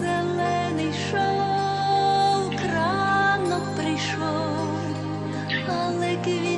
зелений шов, ранок прийшов, але квіт.